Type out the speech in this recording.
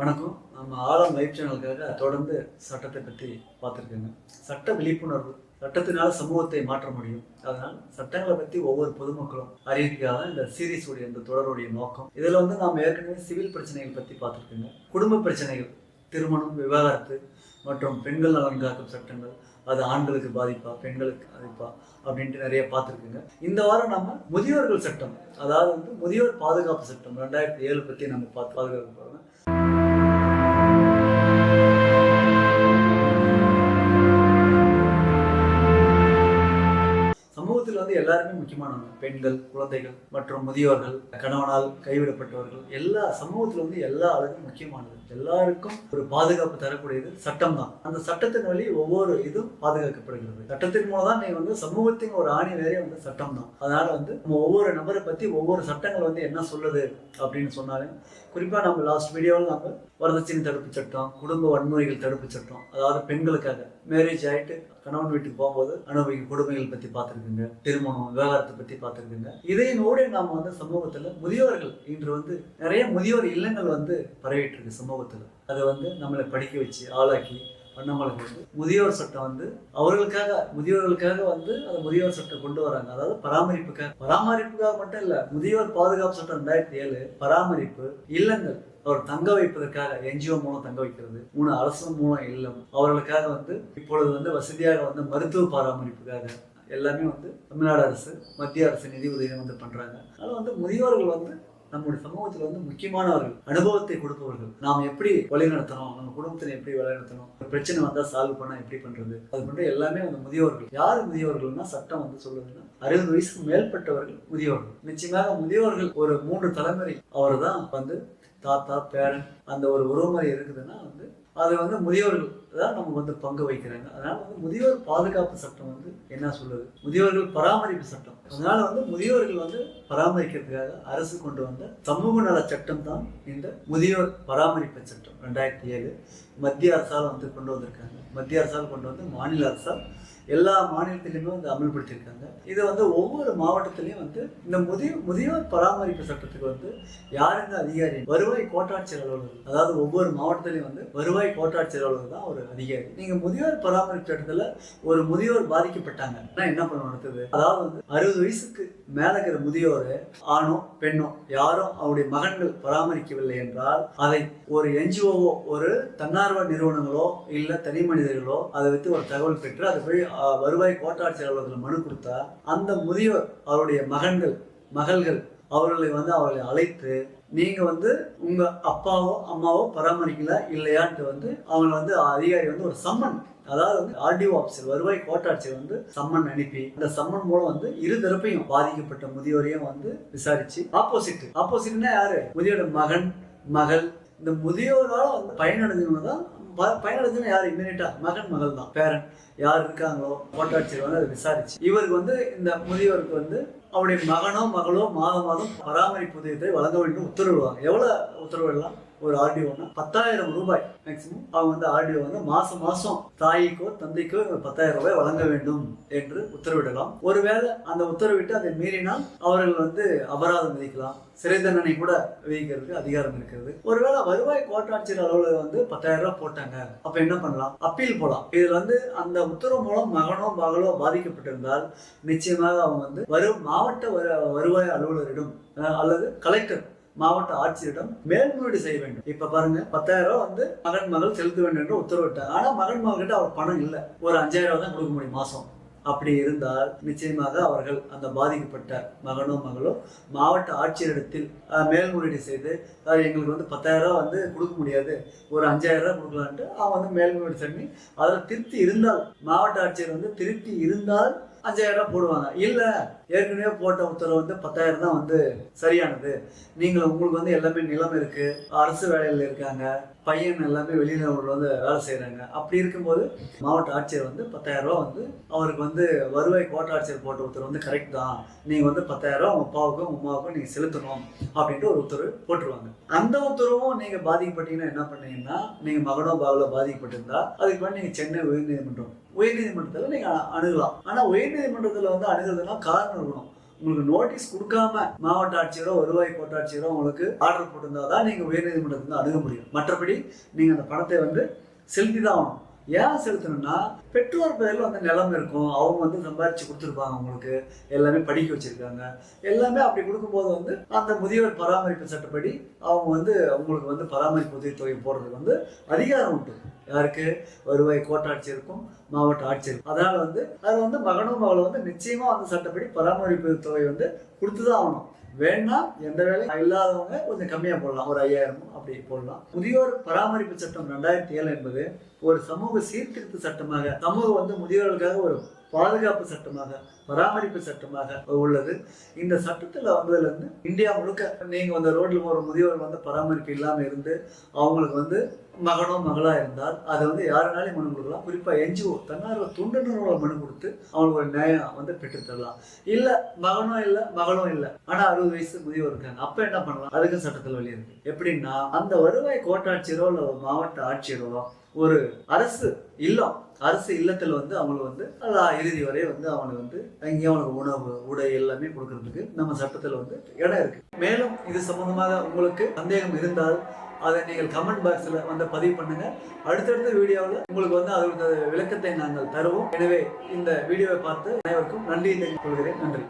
வணக்கம். நம்ம ஆழம் லைவ் சேனலுக்காக தொடர்ந்து சட்டத்தை பற்றி பார்த்துருக்கோங்க. சட்ட விழிப்புணர்வு சட்டத்தினால சமூகத்தை மாற்ற முடியும். அதனால் சட்டங்களை பற்றி ஒவ்வொரு பொதுமக்களும் அறிவிக்காத இந்த சீரீஸ் உடைய இந்த தொடருடைய நோக்கம். இதில் வந்து நாம் ஏற்கனவே சிவில் பிரச்சனைகள் பற்றி பார்த்துருக்கோங்க. குடும்ப பிரச்சனைகள் திருமணம் விவாகரத்து மற்றும் பெண்கள் நலன் காக்கும் சட்டங்கள் அது ஆண்களுக்கு பாதிப்பா பெண்களுக்கு பாதிப்பா அப்படின்ட்டு நிறைய பார்த்துருக்குங்க. இந்த வாரம் நம்ம முதியோர்கள் சட்டம் அதாவது வந்து முதியோர் பாதுகாப்பு சட்டம் ரெண்டாயிரத்தி ஏழு பற்றி நம்ம பார்த்து பாதுகாக்க போகிறோம் வந்து எல்லாருமே முக்கியமானவங்க. பெண்கள் குழந்தைகள் மற்றும் முதியோர்கள் கணவனால் கைவிடப்பட்டவர்கள் எல்லா சமூகத்தில் வந்து எல்லா ஆளுக்கும் முக்கியமானது. எல்லாருக்கும் ஒரு பாதுகாப்பு தரக்கூடியது சட்டம் தான் அந்த சட்டத்தின் வழி ஒவ்வொரு இதுவும் பாதுகாக்கப்படுகிறது. சட்டத்தின் மூலம் தான் நீ வந்து சமூகத்தின் ஒரு ஆணி வேறே வந்து சட்டம் தான் அதனால வந்து நம்ம ஒவ்வொரு நபரை பத்தி ஒவ்வொரு சட்டங்கள் வந்து என்ன சொல்லுது அப்படின்னு சொன்னாலும் குறிப்பா நம்ம லாஸ்ட் வீடியோவில் நம்ம வரதட்சணை தடுப்பு சட்டம் குடும்ப வன்முறைகள் தடுப்பு சட்டம் அதாவது பெண்களுக்காக மேரேஜ் ஆயிட்டு கணவன் வீட்டுக்கு போகும்போது அனுபவிக்கும் கொடுமைகள் பத்தி பார்த்துருக்குங்க திருமணம் விவகாரத்தை பத்தி பார்த்துருக்குங்க. இதையினோட நாம வந்து சமூகத்துல முதியோர்கள் இன்று வந்து நிறைய முதியோர் இல்லங்கள் வந்து பரவிட்டு இருக்கு கோபத்தில். அதை வந்து நம்மளை படிக்க வச்சு ஆளாக்கி பண்ணவங்களுக்கு முதியோர் சட்டம் வந்து அவர்களுக்காக முதியோர்களுக்காக வந்து அந்த முதியோர் சட்டம் கொண்டு வராங்க. அதாவது பராமரிப்புக்காக. பராமரிப்புக்காக மட்டும் இல்லை முதியோர் பாதுகாப்பு சட்டம் ரெண்டாயிரத்தி ஏழு பராமரிப்பு இல்லங்கள். அவர் தங்க வைப்பதற்காக என்ஜிஓ மூலம் தங்க வைக்கிறது மூணு அரசு மூலம் இல்லம். அவர்களுக்காக வந்து இப்பொழுது வந்து வசதியாக வந்து மருத்துவ பராமரிப்புக்காக எல்லாமே வந்து தமிழ்நாடு அரசு மத்திய அரசு நிதி உதவி வந்து பண்றாங்க. அதனால வந்து முதியோர்கள் வந்து நம்முடைய சமூகத்தில் வந்து முக்கியமானவர்கள் அனுபவத்தை கொடுப்பவர்கள். நாம் எப்படி வழிநடத்தணும் நம்ம குடும்பத்தினை எப்படி வழிநடத்தணும் ஒரு பிரச்சனை வந்தால் சால்வ் பண்ணால் எப்படி பண்றது? அது போன்ற எல்லாமே வந்து முதியோர்கள். யார் முதியோர்கள்னா சட்டம் வந்து சொல்லுதுன்னா அறுபது வயசுக்கு மேற்பட்டவர்கள் முதியோர்கள். நிச்சயமாக முதியோர்கள் ஒரு மூன்று தலைமுறை அவர் தான் வந்து தாத்தா பேரன் அந்த ஒரு உறவுமுறை இருக்குதுன்னா வந்து அது வந்து முதியோர்கள் தான் நமக்கு வந்து பங்கு வைக்கிறாங்க. அதனால வந்து முதியோர் பாதுகாப்பு சட்டம் வந்து என்ன சொல்லுது? முதியோர்கள் பராமரிப்பு சட்டம். அதனால வந்து முதியோர்கள் வந்து பராமரிக்கிறதுக்காக அரசு கொண்டு வந்த சமூக நல சட்டம் தான் இந்த முதியோர் பராமரிப்பு சட்டம். ரெண்டாயிரத்தி ஏழு மத்திய அரசால் வந்து கொண்டு வந்திருக்காங்க. மத்திய அரசால் கொண்டு வந்து மாநில அரசால் எல்லா மாநிலத்திலையுமே வந்து அமல்படுத்தியிருக்காங்க. இது வந்து ஒவ்வொரு மாவட்டத்திலையும் வந்து இந்த முதிய முதியோர் பராமரிப்பு சட்டத்துக்கு வந்து யாருங்க அதிகாரி? வருவாய் கோட்டாட்சியர் அலுவலர் அதாவது ஒவ்வொரு மாவட்டத்திலையும் வந்து வருவாய் கோட்டாட்சியர் அலுவலர் தான் ஒரு அதிகாரி. நீங்க முதியோர் பராமரிப்பு சட்டத்துல ஒரு முதியோர் பாதிக்கப்பட்டாங்க. என்ன பண்ண நடத்துது அதாவது வந்து அறுபது வயசுக்கு மேல இருக்கிற முதியோர் ஆணோ பெண்ணோ யாரும் அவருடைய மகன்கள் பராமரிக்கவில்லை என்றால் அதை ஒரு என்ஜிஓவோ ஒரு தன்னார்வ நிறுவனங்களோ இல்ல தனி மனிதர்களோ அதை வைத்து ஒரு தகவல் பெற்று அதை போய் வருவாய் கோட்டாட்சியர் அலுவலகத்தில் மனு கொடுத்தா அந்த முதியோர் அவருடைய மகன்கள் மகள்கள் அவர்களை வந்து அவர்களை அழைத்து நீங்கள் வந்து உங்கள் அப்பாவோ அம்மாவோ பராமரிக்கல இல்லையான்ட்டு வந்து அவங்க வந்து அதிகாரி வந்து ஒரு சம்மன் அதாவது வந்து ஆர்டிஓ ஆஃபீஸர் வருவாய் கோட்டாட்சியர் வந்து சம்மன் அனுப்பி அந்த சம்மன் மூலம் வந்து இரு தரப்பையும் பாதிக்கப்பட்ட முதியோரையும் வந்து விசாரிச்சு ஆப்போசிட் ஆப்போசிட்னா யாரு? முதியோட மகன் மகள் இந்த முதியோரால் வந்து பயனடைஞ்சவங்க தான் ப- யார்? இம்மிடியா மகன் மகள் தான் பேரண்ட் யார் இருக்காங்களோ கோட்டாட்சியர் வந்து அதை விசாரிச்சு. இவருக்கு வந்து இந்த முதியவருக்கு வந்து அவருடைய மகனோ மகளோ மாதம் மாதம் பராமரிப்பு உதவியத்தை வழங்க வேண்டும் உத்தரவிடுவாங்க. எவ்வளோ உத்தரவிடலாம்? ஒரு ஆர்டிஓனா பத்தாயிரம் ரூபாய் மேக்சிமம் அவங்க வந்து ஆர்டிஓ வந்து மாசம் மாசம் தாய்க்கோ தந்தைக்கோ பத்தாயிரம் ரூபாய் வழங்க வேண்டும் என்று உத்தரவிடலாம். ஒருவேளை அந்த உத்தரவிட்டு அதை மீறினால் அவர்கள் வந்து அபராதம் விதிக்கலாம். சிறை தண்டனை கூட விதிக்கிறதுக்கு அதிகாரம் இருக்கிறது. ஒருவேளை வருவாய் கோட்டாட்சியர் அலுவலகம் வந்து பத்தாயிரம் ரூபாய் போட்டாங்க. அப்ப என்ன பண்ணலாம்? அப்பீல் போலாம். இதுல வந்து அந்த உத்தரவு மூலம் மகனோ மகளோ பாதிக்கப்பட்டிருந்தால் நிச்சயமாக அவங்க வந்து வரும் மாவட்ட வரு- வருவாய் அலுவலரிடம் அல்லது கலெக்டர் மாவட்ட ஆட்சியரிடம் மேல்முறையீடு செய்ய வேண்டும். இப்ப பாருங்க பத்தாயிரம் ரூபாய் வந்து மகன் மகள் செலுத்த வேண்டும் என்று உத்தரவிட்டார். ஆனா மகன் மகன்கிட்ட அவர் பணம் இல்லை. ஒரு அஞ்சாயிரம் ரூபாய் தான் கொடுக்க முடியும் மாசம். அப்படி இருந்தால் நிச்சயமாக அவர்கள் அந்த பாதிக்கப்பட்ட மகனோ மகளோ மாவட்ட ஆட்சியரிடத்தில் மேல்முறையீடு செய்து எங்களுக்கு வந்து பத்தாயிரம் ரூபாய் வந்து கொடுக்க முடியாது. ஒரு அஞ்சாயிரம் ரூபாய் கொடுக்கலான்ட்டு அவன் வந்து மேல்முறையீடு பண்ணி அதில் திருப்தி இருந்தால் மாவட்ட ஆட்சியர் வந்து திருப்தி இருந்தால் அஞ்சாயிரம் ரூபாய் போடுவாங்க. இல்லை ஏற்கனவே போட்ட உத்தரவு வந்து பத்தாயிரம் தான் வந்து சரியானது. நீங்கள் உங்களுக்கு வந்து எல்லாமே நிலம் இருக்கு அரசு வேலையில் இருக்காங்க பையன் எல்லாமே வெளியில வந்து வேலை செய்கிறாங்க அப்படி இருக்கும்போது மாவட்ட ஆட்சியர் வந்து பத்தாயிரம் ரூபா வந்து அவருக்கு வந்து வருவாய் கோட்ட ஆட்சியர் போட்ட உத்தரவு வந்து கரெக்ட் தான். நீங்க வந்து பத்தாயிரம் ரூபா உங்கள் அப்பாவுக்கும் உங்க அம்மாவுக்கும் நீங்க செலுத்தணும் அப்படின்ட்டு ஒரு உத்தரவு போட்டுருவாங்க. அந்த உத்தரவும் நீங்க பாதிக்கப்பட்டீங்கன்னா என்ன பண்ணீங்கன்னா நீங்க மகனோ பாவில பாதிக்கப்பட்டிருந்தா அதுக்கு வந்து நீங்க சென்னை உயர்நீதிமன்றம் உயர்நீதிமன்றத்தில் நீங்கள் அணுகலாம். ஆனால் உயர்நீதிமன்றத்தில் வந்து அணுகிறதுனா காரணம் இருக்கணும் உங்களுக்கு நோட்டீஸ் கொடுக்காம மாவட்ட ஆட்சியரோ வருவாய் கோட்டாட்சியரோ உங்களுக்கு ஆர்டர் போட்டிருந்தா தான் நீங்கள் உயர்நீதிமன்றத்துக்கு அணுக முடியும். மற்றபடி நீங்கள் அந்த பணத்தை வந்து செலுத்தி தான் ஆகணும். ஏன் செலுத்தணும்னா பெற்றோர் பேரில் வந்து நிலம் இருக்கும். அவங்க வந்து சம்பாதிச்சு கொடுத்துருப்பாங்க அவங்களுக்கு எல்லாமே படிக்க வச்சிருக்காங்க. எல்லாமே அப்படி கொடுக்கும்போது வந்து அந்த முதியோர் பராமரிப்பு சட்டப்படி அவங்க வந்து அவங்களுக்கு வந்து பராமரிப்பு உதவித்தொகை போடுறதுக்கு வந்து அதிகாரம் உண்டு. யாருக்கு? வருவாய் கோட்டாட்சியருக்கும் மாவட்ட ஆட்சியருக்கும் அதனால வந்து அது வந்து மகனும் மகளும் வந்து நிச்சயமா அந்த சட்டப்படி பராமரிப்பு தொகை வந்து கொடுத்து தான் ஆகணும். வேணா எந்த வேலையும் இல்லாதவங்க கொஞ்சம் கம்மியா போடலாம். ஒரு ஐயாயிரம் அப்படி போடலாம். முதியோர் பராமரிப்பு சட்டம் ரெண்டாயிரத்தி ஏழு என்பது ஒரு சமூக சீர்திருத்த சட்டமாக சமூகம் வந்து முதியோர்களுக்காக ஒரு பாதுகாப்பு சட்டமாக பராமரிப்பு சட்டமாக உள்ளது. இந்த சட்டத்தில் வந்ததுலேருந்து இந்தியா முழுக்க நீங்கள் வந்து ரோட்டில் போகிற முதியோர் வந்து பராமரிப்பு இல்லாமல் இருந்து அவங்களுக்கு வந்து மகனோ மகளா இருந்தால் அதை வந்து யாருனாலையும் மனு கொடுக்கலாம். குறிப்பாக என்ஜிஓ தன்னார்வ தொண்டு நிறுவனம் மனு கொடுத்து அவங்களுக்கு ஒரு நியாயம் வந்து பெற்றுத்தரலாம் இல்லை மகனும் இல்லை மகளும் இல்லை. ஆனால் அறுபது வயசு முதியோர் இருக்காங்க. அப்போ என்ன பண்ணலாம்? அதுக்கு சட்டத்தில் வழி இருக்கு. எப்படின்னா அந்த வருவாய் கோட்டாட்சியரோ இல்லை மாவட்ட ஆட்சியரோ ஒரு அரசு இல்லம். அரசு இல்லத்தில் வந்து அவங்களுக்கு வந்து இறுதி வரை வந்து அவனுக்கு வந்து அங்கேயும் அவனுக்கு உணவு உடை எல்லாமே கொடுக்கறதுக்கு நம்ம சட்டத்தில் வந்து இடம் இருக்கு. மேலும் இது சம்பந்தமாக உங்களுக்கு சந்தேகம் இருந்தால் அதை நீங்கள் கமெண்ட் பாக்ஸில் வந்து பதிவு பண்ணுங்க. அடுத்தடுத்த வீடியோவில் உங்களுக்கு வந்து அதோட விளக்கத்தை நாங்கள் தருவோம். எனவே இந்த வீடியோவை பார்த்து அனைவருக்கும் நன்றி தெரிவித்துக் கொள்கிறேன். நன்றி.